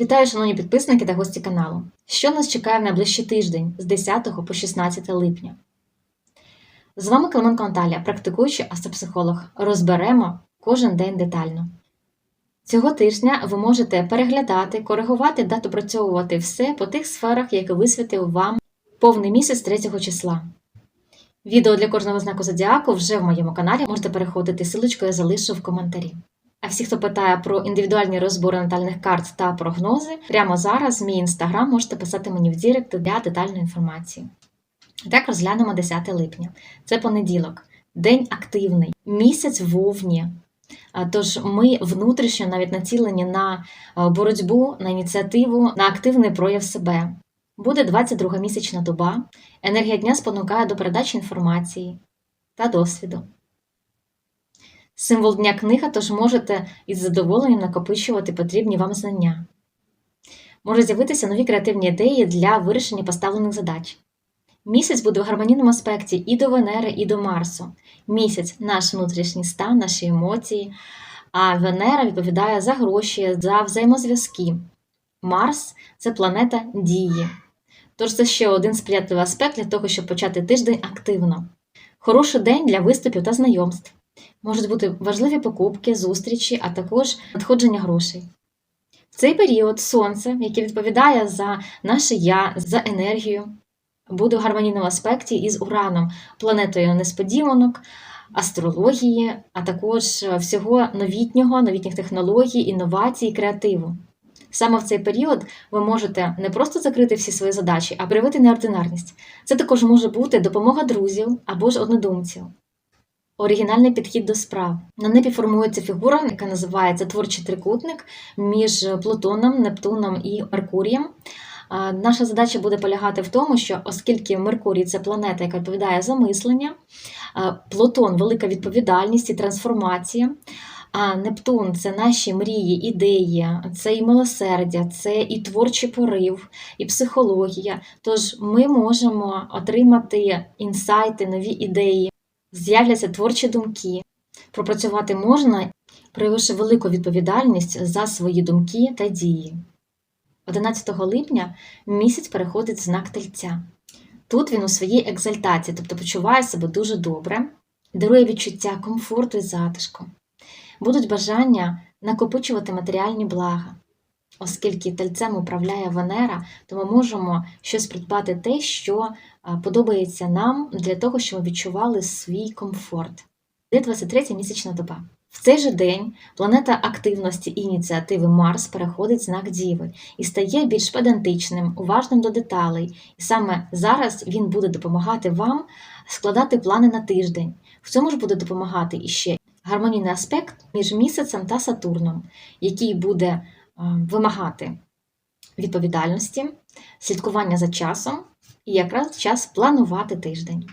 Вітаю, шановні підписники та гості каналу. Що нас чекає в найближчий тиждень з 10 по 16 липня? З вами Клименко Наталія, практикуючий астропсихолог. Розберемо кожен день детально. Цього тижня ви можете переглядати, коригувати та допрацьовувати все по тих сферах, які висвітив вам повний місяць 3 числа. Відео для кожного знаку зодіаку вже в моєму каналі можете переходити. Силочку я залишу в коментарі. А всі, хто питає про індивідуальні розбори натальних карт та прогнози, прямо зараз мій інстаграм можете писати мені в Дірект для детальної інформації. Так розглянемо 10 липня. Це понеділок, день активний, місяць вовні. Тож ми внутрішньо навіть націлені на боротьбу, на ініціативу, на активний прояв себе. Буде 22 місячна доба. Енергія дня спонукає до передачі інформації та досвіду. Символ дня книга, тож можете із задоволенням накопичувати потрібні вам знання. Можуть з'явитися нові креативні ідеї для вирішення поставлених задач. Місяць буде в гармонійному аспекті і до Венери, і до Марсу. Місяць наш внутрішній стан, наші емоції, а Венера відповідає за гроші, за взаємозв'язки. Марс це планета дії. Тож це ще один сприятливий аспект для того, щоб почати тиждень активно. Хороший день для виступів та знайомств. Можуть бути важливі покупки, зустрічі, а також надходження грошей. В цей період сонце, яке відповідає за наше я, за енергію, буде в гармонійному аспекті із Ураном, планетою несподіванок, астрології, а також всього новітнього, новітніх технологій, інновацій і креативу. Саме в цей період ви можете не просто закрити всі свої задачі, а проявити неординарність. Це також може бути допомога друзів або ж однодумців. Оригінальний підхід до справ. На небі формується фігура, яка називається творчий трикутник між Плутоном, Нептуном і Меркурієм. Наша задача буде полягати в тому, що оскільки Меркурій це планета, яка відповідає за мислення, Плутон велика відповідальність і трансформація. А Нептун це наші мрії, ідеї, це і милосердя, це і творчий порив, і психологія. Тож ми можемо отримати інсайти, нові ідеї, з'являться творчі думки. Пропрацювати можна, проявивши велику відповідальність за свої думки та дії. 11 липня місяць переходить в знак тельця. Тут він у своїй екзальтації, тобто почуває себе дуже добре, дарує відчуття комфорту і затишку. Будуть бажання накопичувати матеріальні блага. Оскільки тельцем управляє Венера, то ми можемо щось придбати те, що подобається нам для того, щоб ми відчували свій комфорт. Де 23 місячна доба. В цей же день планета активності і ініціативи Марс переходить знак Діви і стає більш педантичним, уважним до деталей. І саме зараз він буде допомагати вам складати плани на тиждень. В цьому ж буде допомагати іще гармонійний аспект між місяцем та Сатурном, який буде е, вимагати відповідальності, слідкування за часом і якраз час планувати тиждень.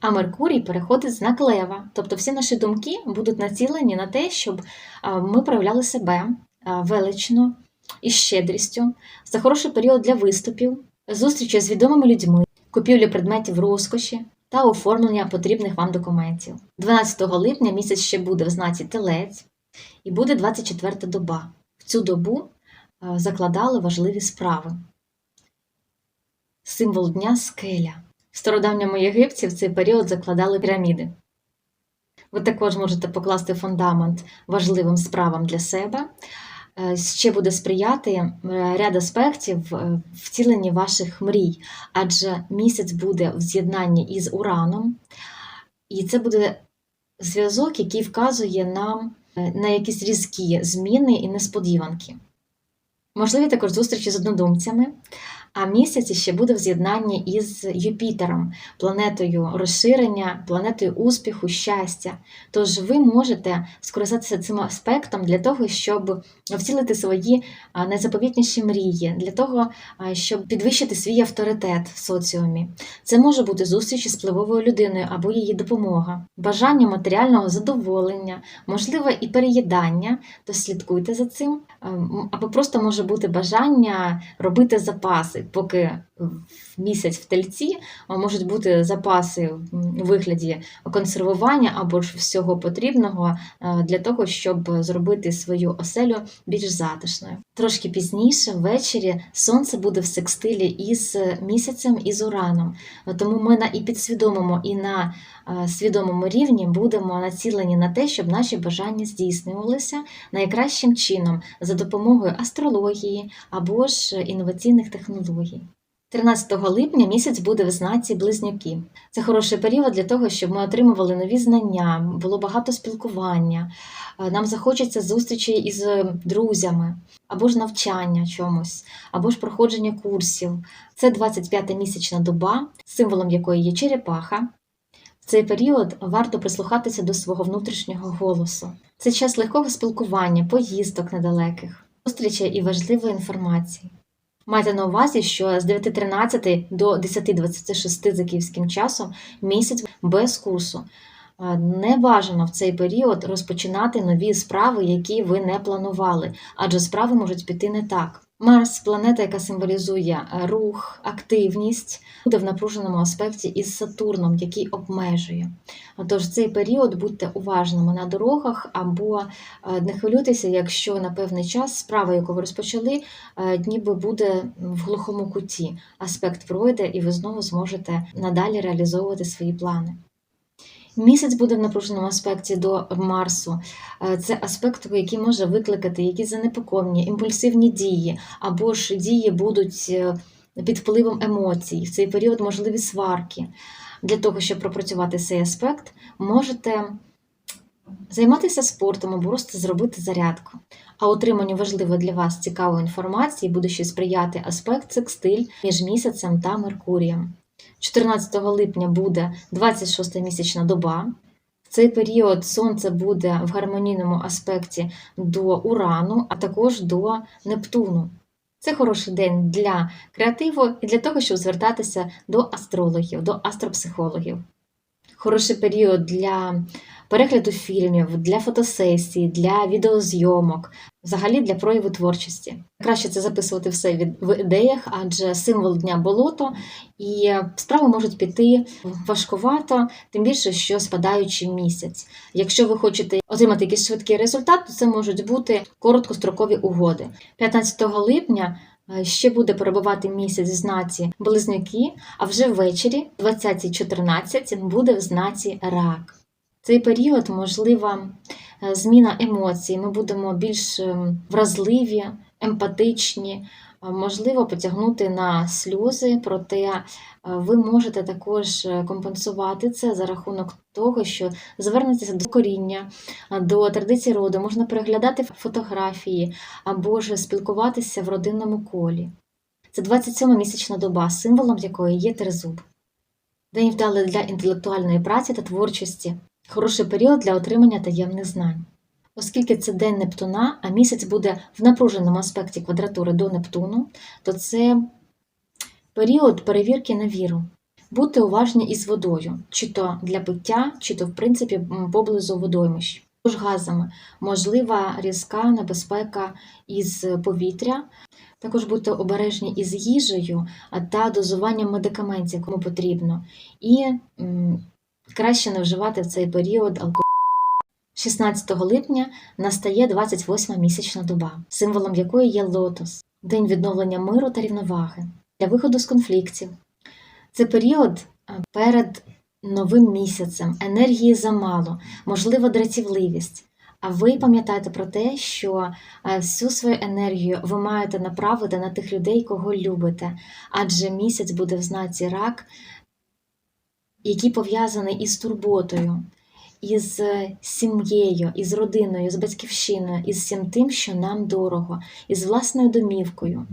А Меркурій переходить знак Лева, тобто всі наші думки будуть націлені на те, щоб е, ми проявляли себе е, велично і щедрістю. Це хороший період для виступів, зустрічі з відомими людьми, купівлі предметів розкоші та оформлення потрібних вам документів. 12 липня місяць ще буде в знаці Телець і буде 24 доба. Цю добу е, закладали важливі справи. Символ дня скеля. В стародавньому Єгипті в цей період закладали піраміди. Ви також можете покласти фундамент важливим справам для себе. Е, Ще буде сприяти е, ряд аспектів втіленні ваших мрій, адже місяць буде в з'єднанні із Ураном, і це буде зв'язок, який вказує нам е, на якісь різкі зміни і несподіванки. Можливі також зустрічі з однодумцями, а місяць ще буде в з'єднанні із Юпітером, планетою розширення, планетою успіху, щастя. Тож ви можете скористатися цим аспектом для того, щоб втілити свої найзаповітніші мрії, для того, щоб підвищити свій авторитет в соціумі. Це може бути зустріч із впливовою людиною або її допомога, бажання матеріального задоволення, можливо, і переїдання, то слідкуйте за цим, Ем, або просто може бути бажання робити запаси, поки в місяць в тельці можуть бути запаси в вигляді консервування або ж всього потрібного е, для того, щоб зробити свою оселю більш затишною. Трошки пізніше, ввечері, сонце буде в секстилі із місяцем і з ураном. Тому ми на і підсвідомому, і на е, свідомому рівні будемо націлені на те, щоб наші бажання здійснювалися найкращим чином за допомогою астрології або ж інноваційних технологій. 13 липня місяць буде в знаці Близнюки. Це хороший період для того, щоб ми отримували нові знання, було багато спілкування. Е, Нам захочеться зустрічі із друзями, або ж навчання чомусь, або ж проходження курсів. Це 25-та місячна доба, символом якої є черепаха. В цей період варто прислухатися до свого внутрішнього голосу. Це час легкого спілкування, поїздок недалеких, зустрічей і важливої інформації. Майте на увазі, що з 9.13 до 10.26 за київським часом місяць без курсу. Не бажано в цей період розпочинати нові справи, які ви не планували, адже справи можуть піти не так. Марс, планета, яка символізує е, рух, активність, буде в напруженому аспекті із Сатурном, який обмежує. Тож цей період будьте уважними на дорогах або е, не хвилюйтеся, якщо на певний час справа, яку ви розпочали, е, ніби буде в глухому куті. Аспект пройде, і ви знову зможете надалі реалізовувати свої плани. Місяць буде в напруженому аспекті до Марсу. Е, Це аспект, який може викликати якісь занепокоєння, імпульсивні дії, або ж дії будуть е, під впливом емоцій. В цей період можливі сварки. Для того, щоб пропрацювати цей аспект, можете займатися спортом або просто зробити зарядку. А отриманню важливої для вас цікавої інформації буде ще сприяти аспект секстиль між місяцем та Меркурієм. 14 липня буде 26 місячна доба. В цей період Сонце буде в гармонійному аспекті до Урану, а також до Нептуну. Це хороший день для креативу і для того, щоб звертатися до астрологів, до астропсихологів. Хороший період для перегляду фільмів, для фотосесій, для відеозйомок, взагалі для прояву творчості. Краще це записувати все від- в ідеях, адже символ дня болото, і справи можуть піти важкувато, тим більше, що спадаючий місяць. Якщо ви хочете отримати якийсь швидкий результат, то це можуть бути короткострокові угоди. 15 липня е, ще буде перебувати місяць в знаці Близнюки, а вже ввечері, 20.14, буде в знаці Рак. Цей період можлива е, зміна емоцій. Ми будемо більш ем, вразливі, емпатичні, е, можливо потягнути на сльози, проте е, ви можете також е, компенсувати це за рахунок того, що звернетеся до коріння, е, до традицій роду, можна переглядати фотографії або ж спілкуватися в родинному колі. Це 27 місячна доба, символом якої є тризуб. День вдалий для інтелектуальної праці та творчості, хороший період для отримання таємних знань. Оскільки це день Нептуна, а місяць буде в напруженому аспекті квадратури до Нептуну, то це період перевірки на віру. Будьте уважні із водою, чи то для пиття, чи то, в принципі, поблизу водоймищ. Тож газами можлива різка небезпека із повітря. Також будьте обережні із їжею та дозуванням медикаментів, кому потрібно. І краще не вживати в цей період алкоголь. 16 липня настає 28 місячна доба, символом якої є лотос, день відновлення миру та рівноваги для виходу з конфліктів. Це період перед новим місяцем, енергії замало, можлива дратівливість. А ви пам'ятаєте про те, що е, всю свою енергію ви маєте направити на тих людей, кого любите, адже місяць буде в знаці рак, який пов'язаний із турботою, із е, сім'єю, із родиною, з батьківщиною, із всім тим, що нам дорого, із власною домівкою.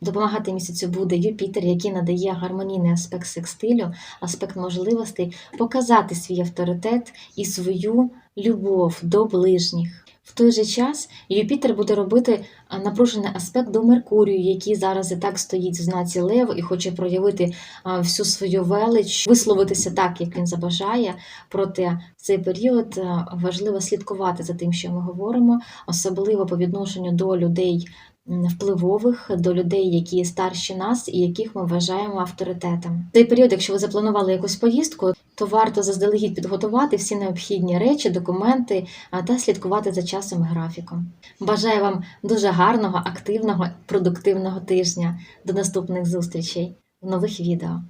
Допомагати місяцю буде Юпітер, який надає гармонійний аспект секстилю, аспект можливостей показати свій авторитет і свою любов до ближніх. В той же час Юпітер буде робити напружений аспект до Меркурію, який зараз і так стоїть в знаці Лев і хоче проявити всю свою велич, висловитися так, як він забажає. Проте в цей період важливо слідкувати за тим, що ми говоримо, особливо по відношенню до людей впливових, до людей, які старші нас і яких ми вважаємо авторитетами. Цей період, якщо ви запланували якусь поїздку, то варто заздалегідь підготувати всі необхідні речі, документи та слідкувати за часом і графіком. Бажаю вам дуже гарного, активного, продуктивного тижня. До наступних зустрічей в нових відео.